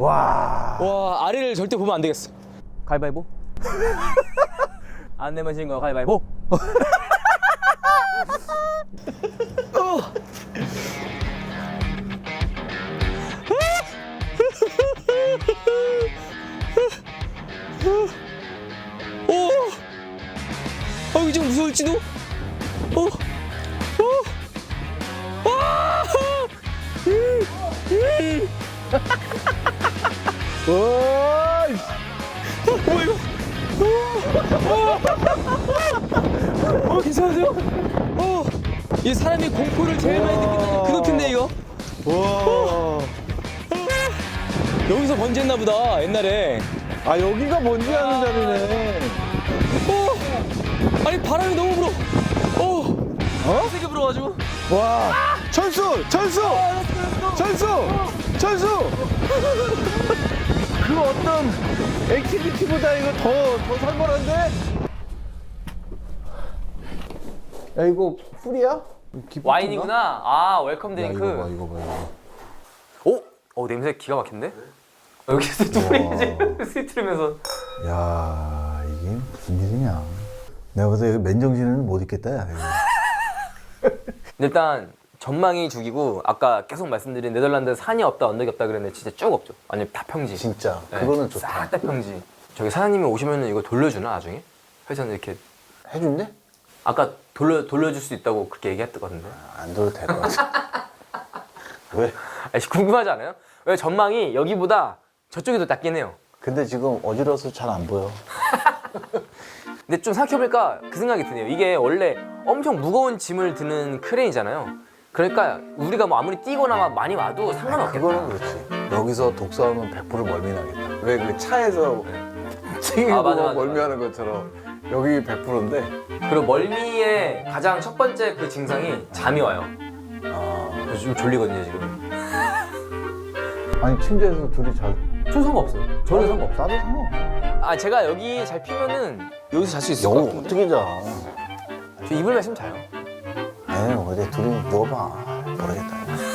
와. 와 아래를 절대 보면 안 되겠어. 가위바위보. 안 내면 거야 가위바위보. 오, 아 이거 좀 무서울지도. 어, 어, 아, 음, 음. 와. 어 이거 어, 어 괜찮으세요? 어, 이 사람이 공포를 제일 많이 느끼는 그 높인데 이거 와. 여기서 번지 했나 보다 옛날에 아 여기가 먼지 하는 자리네. 어 아니 바람이 너무 불어 어 어? 세게 불어가지고 와. 철수, 철수, 철수, 철수. 그 어떤 액티비티보다 이거 더 더 살벌한데? 야 이거 풀이야? 와인이구나 아 웰컴 야 드링크 이거 봐 이거 봐 이거. 오? 어 냄새 기가 막힌데? 여기서 두 분이 이제 스위트룸에서 야 이게 무슨 일이냐? 내가 봐서 여기 맨정신은 못 있겠다 야 이거. 일단 전망이 죽이고 아까 계속 말씀드린 네덜란드 산이 없다 언덕이 없다 그랬는데 진짜 쭉 없죠 아니 다 평지 진짜 네, 그거는 좋다. 싹다 평지 저기 사장님이 오시면 이거 돌려주나 나중에? 회사는 이렇게 해준대? 아까 돌려, 돌려줄 수 있다고 그렇게 얘기했거든요 안 줘도 될 것 같아. 왜? 아니, 궁금하지 않아요? 왜 전망이 여기보다 저쪽이 더 낫긴 해요 근데 지금 어지러워서 잘 안 보여. 근데 좀 생각해보니까 그 생각이 드네요 이게 원래 엄청 무거운 짐을 드는 크레인이잖아요 그러니까 우리가 뭐 아무리 뛰거나 막 많이 와도 상관없겠다 그거는 그렇지. 여기서 독사하면 100% 멀미나겠다. 왜 그 차에서 튀기고 아, 맞아, 맞아, 멀미하는 것처럼 여기 100%인데. 그리고 멀미의 가장 첫 번째 그 증상이 잠이 와요 아, 좀 졸리거든요 지금 아니 침대에서 둘이 잘. 전 상관없어요 저는 상관없어요 나도 상관없어. 아 제가 여기 잘 피면은 여기서 잘 수 있을 것 여기 같은데 어떻게 자? 저 이불 말씀 자요 에이 어디 둘이 누워봐. 모르겠다.